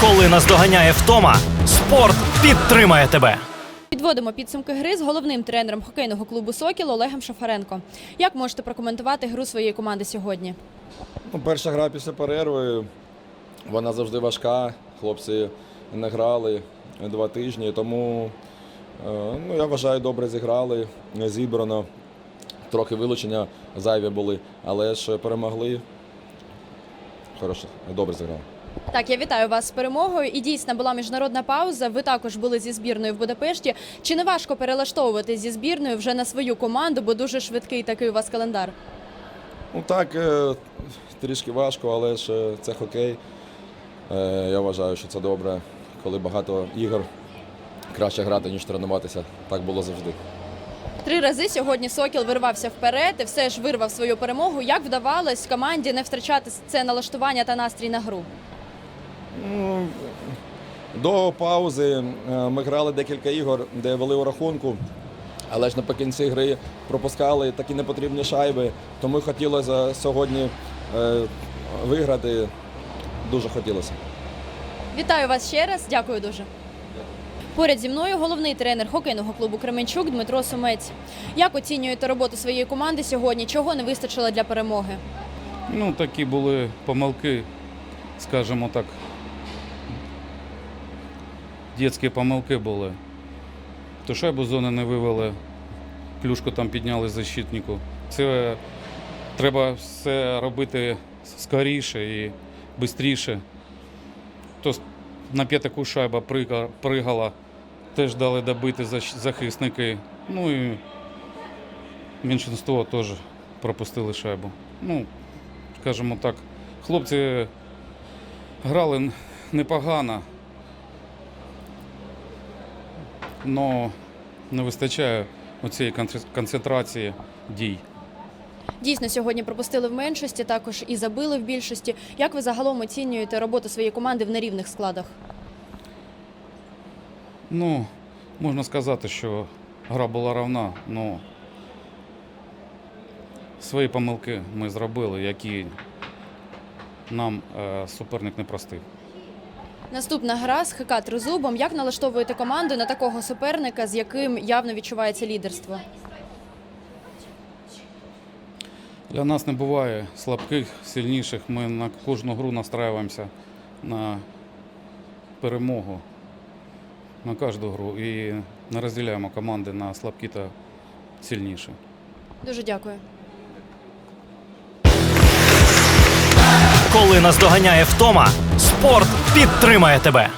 Коли наздоганяє втома, спорт підтримає тебе. Підводимо підсумки гри з головним тренером хокейного клубу Сокіл Олегом Шафаренко. Як можете прокоментувати гру своєї команди сьогодні? Ну, перша гра після перерви. Вона завжди важка. Хлопці не грали два тижні, тому е, ну, я вважаю, добре зіграли, зібрано. Трохи вилучення зайві були, але ж перемогли. Хорошо, добре зіграли. Так, я вітаю вас з перемогою. І дійсно була міжнародна пауза. Ви також були зі збірною в Будапешті. Чи не важко перелаштовувати зі збірною вже на свою команду, бо дуже швидкий такий у вас календар? Ну так, е, трішки важко, але ж це хокей. Е, Я вважаю, що це добре, коли багато ігор. Краще грати, ніж тренуватися. Так було завжди. Три рази сьогодні Сокіл вирвався вперед і все ж вирвав свою перемогу. Як вдавалось команді не втрачати це налаштування та настрій на гру? До паузи е, ми грали декілька ігор, де вели у рахунку, але ж наприкінці гри пропускали такі непотрібні шайби. Тому хотілося сьогодні е, виграти. Дуже хотілося. Вітаю вас ще раз. Дякую дуже. Поряд зі мною головний тренер хокейного клубу Кременчук Дмитро Сумець. Як оцінюєте роботу своєї команди сьогодні? Чого не вистачило для перемоги? Ну, такі були помилки, скажімо так. Дітські помилки були. То шайбу зони не вивели, плюшку там підняли защитнику. Це треба все робити скоріше і швидше. То на п'ятаку шайба пригала, теж дали добити захисники. Ну і меншинство теж пропустили шайбу. Ну, скажімо так, хлопці грали непогано, але не вистачає концентр- концентрації дій. Дійсно, сьогодні пропустили в меншості, також і забили в більшості. Як ви загалом оцінюєте роботу своєї команди в нерівних складах? Ну, можна сказати, що гра була равна, але свої помилки ми зробили, які нам е, суперник не простив. Наступна гра з ХК Тризубом. Як налаштовуєте команду на такого суперника, з яким явно відчувається лідерство? Для нас не буває слабких, сильніших. Ми на кожну гру настраюємося на перемогу, на кожну гру і не розділяємо команди на слабкі та сильніші. Дуже дякую. Коли наздоганяє втома, спорт підтримає тебе.